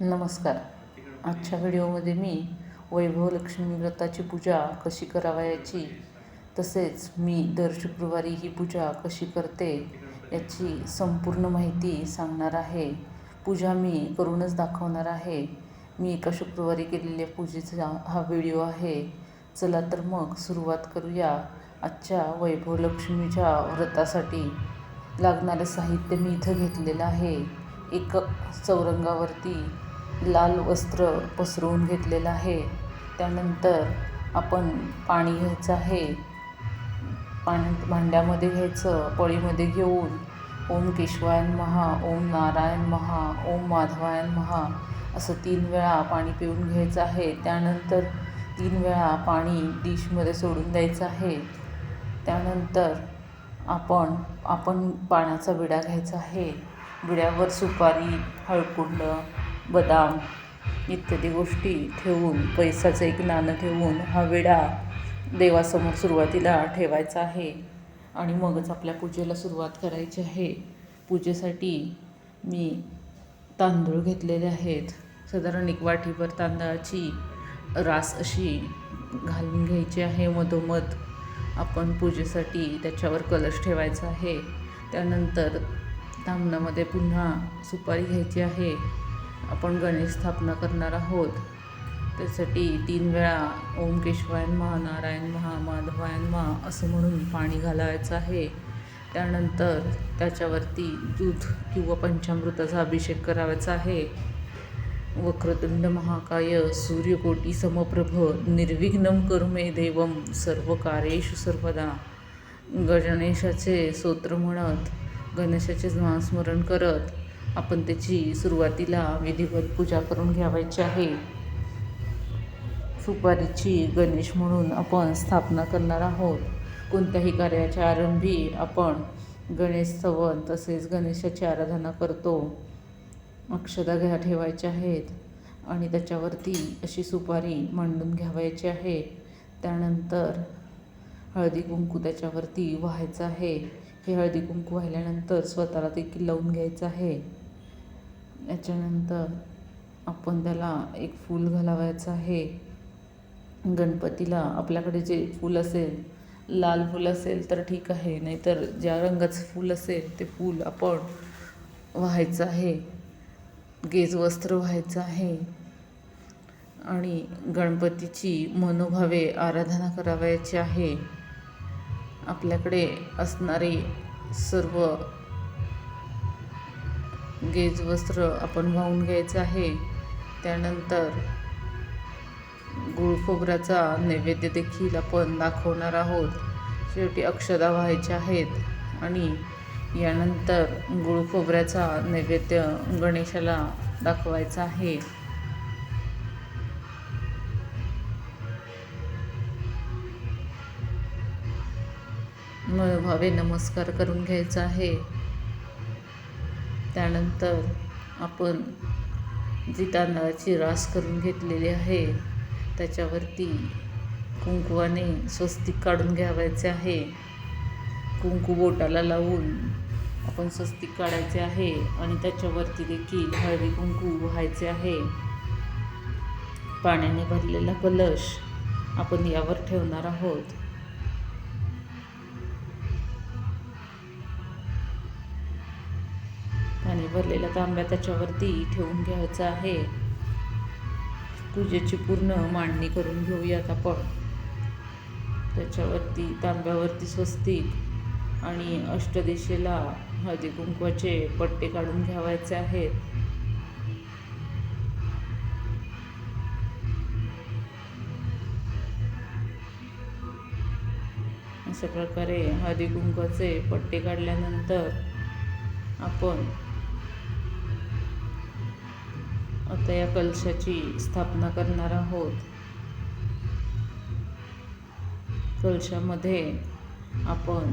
नमस्कार. आजच्या व्हिडिओमध्ये मी वैभव लक्ष्मी व्रताची पूजा कशी करावयाची तसेच मी दर शुक्रवारी ही पूजा कशी करते याची संपूर्ण माहिती सांगणार आहे. पूजा मी करूनच दाखवणार आहे. मी एका शुक्रवारी केलेल्या पूजेचा हा व्हिडिओ आहे. चला तर मग सुरुवात करूया आजच्या वैभव लक्ष्मीच्या व्रतासाठी. लागणारं साहित्य मी इथं घेतलेलं आहे. एक चौरंगावरती लाल वस्त्र पसरवून घेतलेलं आहे. त्यानंतर आपण पाणी घ्यायचं आहे. पाणी भांड्यामध्ये घ्यायचं पळीमध्ये घेऊन ओम केशवायन महा ओम नारायण महा ओम माधवायन महा असं तीन वेळा पाणी पिऊन घ्यायचं आहे. त्यानंतर तीन वेळा पाणी डिशमध्ये सोडून द्यायचं आहे. त्यानंतर आपण आपण पाण्याचा विडा घ्यायचा आहे. विड्यावर सुपारी हळकुंड बदाम इत्यादी गोष्टी ठेवून पैसाचं एक नाणं ठेवून हा विडा देवासमोर सुरुवातीला ठेवायचा आहे आणि मगच आपल्या पूजेला सुरुवात करायची आहे. पूजेसाठी मी तांदूळ घेतलेले आहेत. साधारण एक वाटीभर तांदळाची रास अशी घालून घ्यायची आहे. मधोमध आपण पूजेसाठी त्याच्यावर कलश ठेवायचा आहे. त्यानंतर तांबणामध्ये पुन्हा सुपारी घ्यायची आहे. आपण गणेश स्थापना करणार आहोत. त्यासाठी तीन वेळा ओम केशवायन महा नारायण महा माधवायन महा असं म्हणून पाणी घालायचं आहे. त्यानंतर त्याच्यावरती दूध किंवा पंचामृताचा अभिषेक करावायचा आहे. वक्रतुंड महाकाय सूर्यकोटी समप्रभ निर्विघ्नम करुमे देवम सर्व कार्येषु सर्वदा. गणेशाचे स्तोत्र म्हणत गणेशाचे नामस्मरण करत आपण त्याची सुरुवातीला विधिवत पूजा करून घ्यावायची आहे. सुपारीची गणेश म्हणून आपण स्थापना करणार आहोत. कोणत्याही कार्याच्या आरंभी आपण गणेश स्तवन तसेच गणेशाची आराधना करतो. अक्षदा घ्या ठेवायच्या आहेत आणि त्याच्यावरती अशी सुपारी मांडून घ्यावायची आहे. त्यानंतर हळदी कुंकू त्याच्यावरती व्हायचं आहे. हे हळदी कुंकू वाहिल्यानंतर स्वतःला देखील लावून घ्यायचं आहे. याच्यानंतर आपण त्याला एक फूल घालावायचं आहे. गणपतीला आपल्याकडे जे फूल असेल लाल फूल असेल तर ठीक आहे नाहीतर ज्या रंगाचं फूल असेल ते फूल आपण व्हायचं आहे. गेज वस्त्र व्हायचं आहे. आणि गणपतीची मनोभावे आराधना करावयाची आहे. आपल्याकडे असणारे सर्व गेज वस्त्र आपण वाहून घ्यायचं आहे. त्यानंतर गुळखोबऱ्याचा नैवेद्य देखील आपण दाखवणार आहोत. शेवटी अक्षदा व्हायच्या आहेत आणि यानंतर गुळखोबऱ्याचा नैवेद्य गणेशाला दाखवायचा आहे. भावे नमस्कार करून घ्यायचा आहे. त्यानंतर आपण जी तांदळाची रास करून घेतलेली आहे त्याच्यावरती कुंकवाने स्वस्तिक काढून घ्यावायचे आहे. कुंकू बोटाला लावून आपण स्वस्तिक काढायचे आहे आणि त्याच्यावरती देखील हळदी कुंकू व्हायचे आहे. पाण्याने भरलेला कलश आपण यावर ठेवणार आहोत. पाणी भरलेला तांब्या त्याच्यावरती ठेवून घ्यायचा आहे. पूजेची पूर्ण मांडणी करून घेऊयात आपण. त्याच्यावरती तांब्यावरती स्वस्तिक आणि अष्टदिशेला हळदी कुंकवाचे पट्टे काढून घ्यावायचे आहेत. अशा प्रकारे हळदी कुंकवाचे पट्टे काढल्यानंतर आपण आता या कलशाची स्थापना करणार आहोत. कलशामध्ये आपण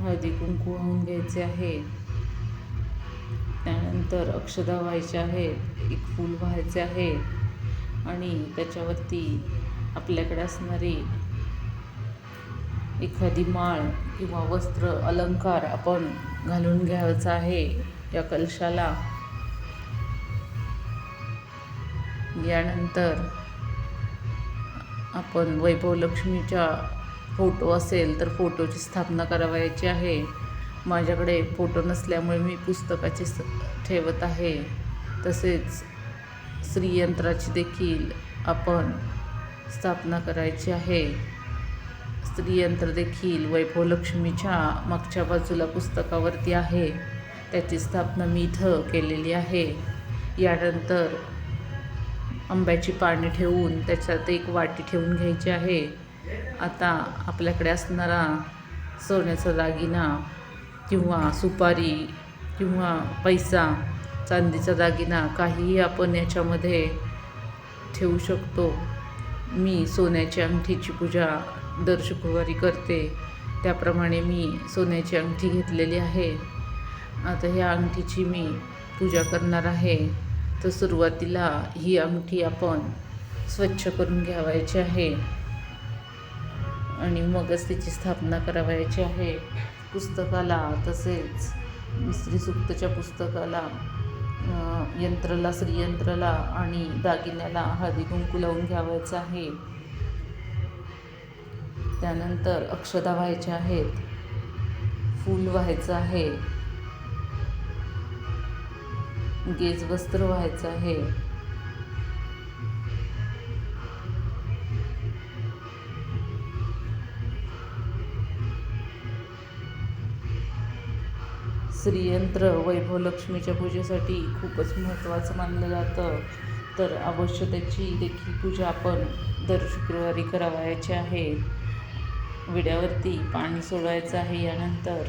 हळदी कुंकू होऊन घ्यायचे आहे. त्यानंतर अक्षदा व्हायचे आहेत एक फूल व्हायचे आहे आणि त्याच्यावरती आपल्याकडे असणारी एखादी माळ किंवा वस्त्र अलंकार आपण घालून घ्यायचा आहे या कलशाला. यानंतर आपण वैभवलक्ष्मीच्या फोटो असेल तर फोटोची स्थापना करावयाची आहे. माझ्याकडे फोटो नसल्यामुळे मी पुस्तकाचे स ठेवत आहे. तसेच स्त्रीयंत्राची देखील आपण स्थापना करायची आहे. स्त्रीयंत्र देखील वैभवलक्ष्मीच्या मागच्या बाजूला पुस्तकावरती आहे. त्याची स्थापना मी इथं केलेली आहे. यानंतर आंब्याची पाने ठेवून त्याच्यात एक वाटी ठेवून घ्यायची आहे. आता आपल्याकडे असणारा सोन्याचा दागिना किंवा सुपारी किंवा पैसा चांदीचा दागिना काहीही आपण याच्यामध्ये ठेवू शकतो. मी सोन्याची अंगठीची पूजा दर शुक्रवारी करते. त्याप्रमाणे मी सोन्याची अंगठी घेतलेली आहे. आता ह्या अंगठीची मी पूजा करणार आहे. तर सुरुवातीला ही अंगठी आपण स्वच्छ करून घ्यावायची आहे. आणि मगच तिची स्थापना करावायची आहे. पुस्तकाला तसेच स्त्री सुक्तच्या पुस्तकाला यंत्रला यंत्राला श्रीयंत्राला आणि दागिन्याला हळदी कुंकू लावून घ्यावायचं आहे. त्यानंतर अक्षदा व्हायच्या आहेत. फूल व्हायचं आहे. गेज वस्त्र व्हायचं आहे. श्रीयंत्र वैभव लक्ष्मीच्या पूजेसाठी खूपच महत्त्वाचं मानलं जातं. तर अवश्य त्याची देखील पूजा आपण दर शुक्रवारी करावयाची आहे. विड्यावरती पाणी सोडायचं आहे यानंतर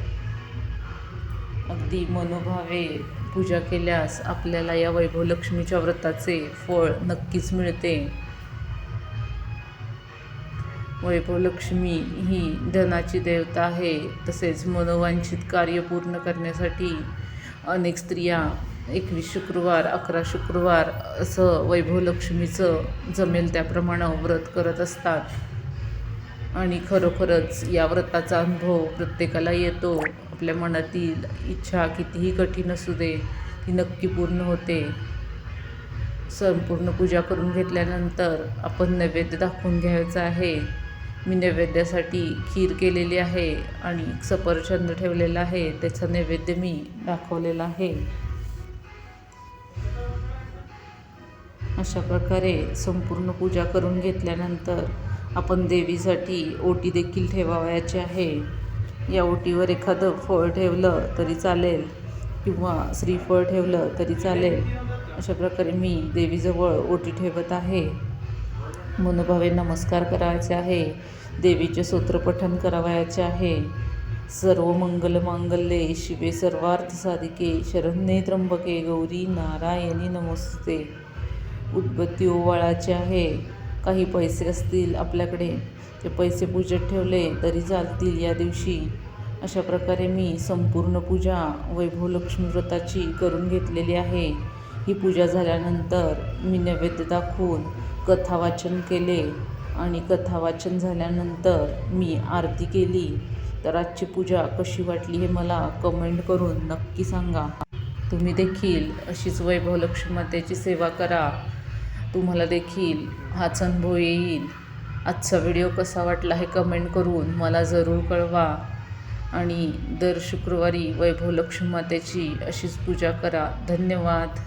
अगदी मनोभावे पूजा केल्यास आपल्याला या वैभव लक्ष्मीच्या व्रताचे फळ नक्कीच मिळते. वैभव लक्ष्मी ही धनाची देवता आहे. तसेच मनोवांछित कार्य पूर्ण करण्यासाठी अनेक स्त्रिया एकवीस शुक्रवार अकरा शुक्रवार असं वैभव लक्ष्मीचं जमेल त्याप्रमाणे व्रत करत असतात. आणि खरोखरच या व्रताचा अनुभव प्रत्येकाला येतो. आपल्या मनातील इच्छा कितीही कठीण असू दे ती नक्की पूर्ण होते. संपूर्ण पूजा करून घेतल्यानंतर आपण नैवेद्य दाखवून घ्यायचं आहे. मी नैवेद्यासाठी खीर केलेली आहे आणि सफरचंद ठेवलेला आहे. त्याचा नैवेद्य मी दाखवलेला आहे. अशा प्रकारे संपूर्ण पूजा करून घेतल्यानंतर आपण देवीसाठी ओटी देखील ठेवावयाची आहे. या ओटीवर एखादं फळ ठेवलं तरी चालेल किंवा श्रीफळ ठेवलं तरी चालेल. अशा प्रकारे मी देवीजवळ ओटी ठेवत आहे. मनोभावे नमस्कार करायचे आहे. देवीचे सूत्रपठन करावयाचे आहे. सर्व मंगल मांगल्ये शिवे सर्वार्थ साधिके शरण्ये त्र्यंबके गौरी नारायणी नमस्ते. उदबत्ती ओवाळाचे आहे. काही पैसे असतील आपल्याकडे ते पैसे पूजेत ठेवले तरी चालतील या दिवशी. अशा प्रकारे मी संपूर्ण पूजा वैभव लक्ष्मी व्रताची करून घेतलेली आहे. ही पूजा झाल्यानंतर मी नैवेद्य दाखवून कथा वाचन केले आणि कथा वाचन झाल्यानंतर मी आरती केली. तर आजची पूजा कशी वाटली हे मला कमेंट करून नक्की सांगा. तुम्ही देखील अशीच वैभव लक्ष्मी मातेची सेवा करा. तुम्हाला देखील हाच अनुभव येईल. आजचा व्हिडिओ कसा वाटला हे कमेंट करून मला जरूर कळवा. आणि दर शुक्रवारी वैभव लक्ष्मी मातेची अशीच पूजा करा. धन्यवाद.